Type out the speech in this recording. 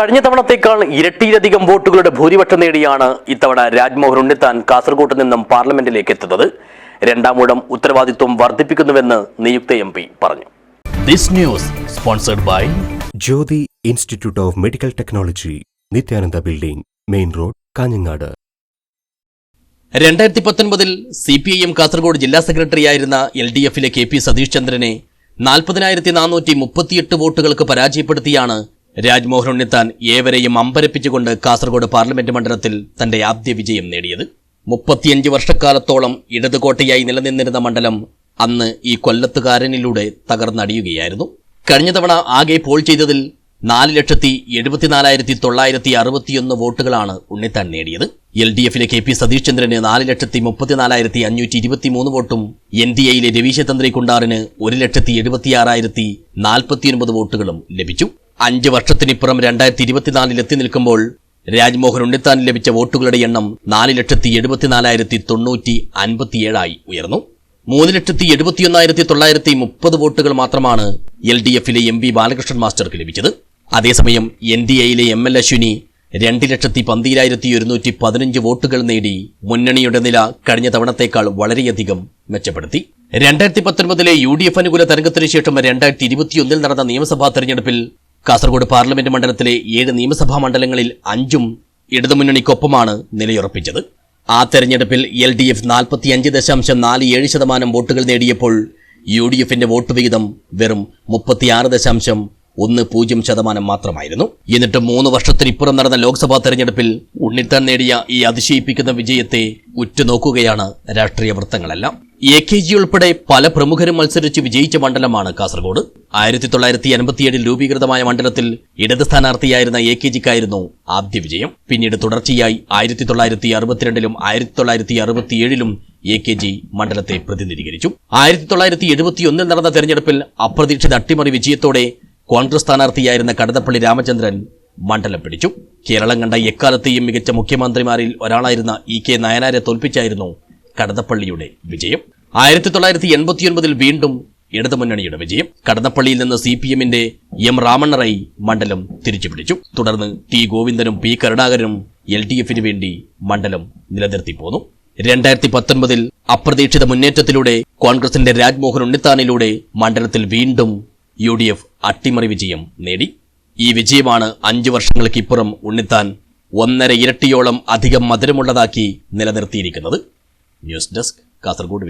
കഴിഞ്ഞ തവണത്തേക്കാൾ ഇരട്ടിയിലധികം വോട്ടുകളുടെ ഭൂരിപക്ഷം നേടിയാണ് ഇത്തവണ രാജ്മോഹൻ ഉണ്ണിത്താൻ കാസർകോട്ട് നിന്നും പാർലമെന്റിലേക്ക് എത്തുന്നത്. രണ്ടാം ഊഴം ഉത്തരവാദിത്വം വർദ്ധിപ്പിക്കുന്നുവെന്ന് നിയുക്ത എം പി പറഞ്ഞു. This news sponsored by Jyothi Institute of Medical Technology Nithyananda building main road Kanhangad. രണ്ടായിരത്തി പത്തൊൻപതിൽ C P I M Kasaragod ജില്ലാ സെക്രട്ടറിയായിരുന്ന എൽ ഡി എഫിലെ കെ പി സതീഷ് ചന്ദ്രനെ നാൽപ്പതിനായിരത്തി നാനൂറ്റി മുപ്പത്തിയെട്ട് വോട്ടുകൾക്ക് പരാജയപ്പെടുത്തിയാണ് രാജ്മോഹൻ ഉണ്ണിത്താൻ ഏവരെയും അമ്പരപ്പിച്ചുകൊണ്ട് കാസർഗോഡ് പാർലമെന്റ് മണ്ഡലത്തിൽ തന്റെ ആദ്യ വിജയം നേടിയത്. മുപ്പത്തിയഞ്ച് വർഷക്കാലത്തോളം ഇടതുകോട്ടയായി നിലനിന്നിരുന്ന മണ്ഡലം അന്ന് ഈ കൊല്ലത്തുകാരനിലൂടെ തകർന്നടിയുകയായിരുന്നു. കഴിഞ്ഞ തവണ ആകെ പോൾ ചെയ്തതിൽ നാല് ലക്ഷത്തി എഴുപത്തിനാലായിരത്തി തൊള്ളായിരത്തി അറുപത്തിയൊന്ന് വോട്ടുകളാണ് ഉണ്ണിത്താൻ നേടിയത്. എൽ ഡി എഫിലെ കെ പി സതീഷ് ചന്ദ്രന് നാല് ലക്ഷത്തി മുപ്പത്തിനാലായിരത്തി അഞ്ഞൂറ്റി ഇരുപത്തിമൂന്ന് വോട്ടും എൻ ഡി എയിലെ രവീശ തന്ത്രി കുണ്ടാറിന് ഒരു ലക്ഷത്തി എഴുപത്തിയാറായിരത്തി നാൽപ്പത്തിയൊൻപത് വോട്ടുകളും ലഭിച്ചു. അഞ്ച് വർഷത്തിനിപ്പുറം രണ്ടായിരത്തി ഇരുപത്തിനാലിൽ എത്തി നിൽക്കുമ്പോൾ രാജ്മോഹൻ ഉണ്ണിത്താൻ ലഭിച്ച വോട്ടുകളുടെ എണ്ണം നാല് ലക്ഷത്തി എഴുപത്തിനാലായിരത്തി തൊണ്ണൂറ്റി അൻപത്തിയേഴായി ഉയർന്നു. മൂന്ന് ലക്ഷത്തി എഴുപത്തിയൊന്നായിരത്തി തൊള്ളായിരത്തി മുപ്പത് വോട്ടുകൾ മാത്രമാണ് എൽ ഡി എഫിലെ എം പി ബാലകൃഷ്ണൻ മാസ്റ്റർക്ക് ലഭിച്ചത്. അതേസമയം എൻ ഡി എയിലെ എം എൽ അശ്വിനി രണ്ട് ലക്ഷത്തി പന്തിരായിരത്തി ഒരുന്നൂറ്റി പതിനഞ്ച് വോട്ടുകൾ നേടി മുന്നണിയുടെ നില കഴിഞ്ഞ തവണത്തേക്കാൾ വളരെയധികം മെച്ചപ്പെടുത്തി. രണ്ടായിരത്തി പത്തൊൻപതിലെ യു ഡി എഫ് അനുകൂല തരംഗത്തിനു ശേഷം രണ്ടായിരത്തി ഇരുപത്തിയൊന്നിൽ നടന്ന നിയമസഭാ തെരഞ്ഞെടുപ്പിൽ കാസർഗോഡ് പാർലമെന്റ് മണ്ഡലത്തിലെ ഏഴ് നിയമസഭാ മണ്ഡലങ്ങളിൽ അഞ്ചും ഇടതുമുന്നണിക്കൊപ്പമാണ് നിലയുറപ്പിച്ചത്. ആ തെരഞ്ഞെടുപ്പിൽ എൽ ഡി എഫ് നാൽപ്പത്തിയഞ്ച് ദശാംശം നാല് ഏഴ് ശതമാനം വോട്ടുകൾ നേടിയപ്പോൾ യു ഡി എഫിന്റെ വോട്ട് വിഹിതം വെറും മുപ്പത്തിയാറ് ദശാംശം ഒന്ന് പൂജ്യം ശതമാനം മാത്രമായിരുന്നു. എന്നിട്ട് മൂന്ന് വർഷത്തിനിപ്പുറം നടന്ന ലോക്സഭാ തെരഞ്ഞെടുപ്പിൽ ഉണ്ണിത്താൻ നേടിയ ഈ അതിശയിപ്പിക്കുന്ന വിജയത്തെ ഉറ്റുനോക്കുകയാണ് രാഷ്ട്രീയ വൃത്തങ്ങളെല്ലാം. എ കെ ജി ഉൾപ്പെടെ പല പ്രമുഖരും മത്സരിച്ച് വിജയിച്ച മണ്ഡലമാണ് കാസർഗോഡ്. ആയിരത്തി തൊള്ളായിരത്തി എൺപത്തിയേഴിൽ രൂപീകൃതമായ മണ്ഡലത്തിൽ ഇടത് സ്ഥാനാർത്ഥിയായിരുന്ന എ കെ ജിക്കായിരുന്നു ആദ്യ വിജയം. പിന്നീട് തുടർച്ചയായി ആയിരത്തി തൊള്ളായിരത്തി അറുപത്തിരണ്ടിലും ആയിരത്തി തൊള്ളായിരത്തി അറുപത്തിയേഴിലും എ കെ ജി മണ്ഡലത്തെ പ്രതിനിധീകരിച്ചു. ആയിരത്തി തൊള്ളായിരത്തി എഴുപത്തിയൊന്നിൽ നടന്ന തെരഞ്ഞെടുപ്പിൽ അപ്രതീക്ഷിത അട്ടിമറി വിജയത്തോടെ കോൺഗ്രസ് സ്ഥാനാർത്ഥിയായിരുന്ന കടന്നപ്പള്ളി രാമചന്ദ്രൻ മണ്ഡലം പിടിച്ചു. കേരളം കണ്ട എക്കാലത്തെയും മികച്ച മുഖ്യമന്ത്രിമാരിൽ ഒരാളായിരുന്ന ഇ കെ നയനാരെ തോൽപ്പിച്ചായിരുന്നു കടന്നപ്പള്ളിയുടെ വിജയം. ആയിരത്തി തൊള്ളായിരത്തി എൺപത്തിയൊൻപതിൽ വീണ്ടും ഇടതുമുന്നണിയുടെ വിജയം. കടന്നപ്പള്ളിയിൽ നിന്ന് സി പി എമ്മിന്റെ എം രാമണ്ണറൈ മണ്ഡലം തിരിച്ചുപിടിച്ചു. തുടർന്ന് ടി ഗോവിന്ദനും പി കരുണാകരനും എൽ ഡി എഫിന് വേണ്ടി മണ്ഡലം നിലനിർത്തി പോന്നു. രണ്ടായിരത്തി പത്തൊൻപതിൽ അപ്രതീക്ഷിത മുന്നേറ്റത്തിലൂടെ കോൺഗ്രസിന്റെ രാജ്മോഹൻ ഉണ്ണിത്താനിലൂടെ മണ്ഡലത്തിൽ വീണ്ടും യു ഡി എഫ് അട്ടിമറി വിജയം നേടി. ഈ വിജയമാണ് അഞ്ചു വർഷങ്ങൾക്കിപ്പുറം ഉണ്ണിത്താൻ ഒന്നര ഇരട്ടിയോളം അധികം മധുരമുള്ളതാക്കി നിലനിർത്തിയിരിക്കുന്നത്. News desk Kasaragod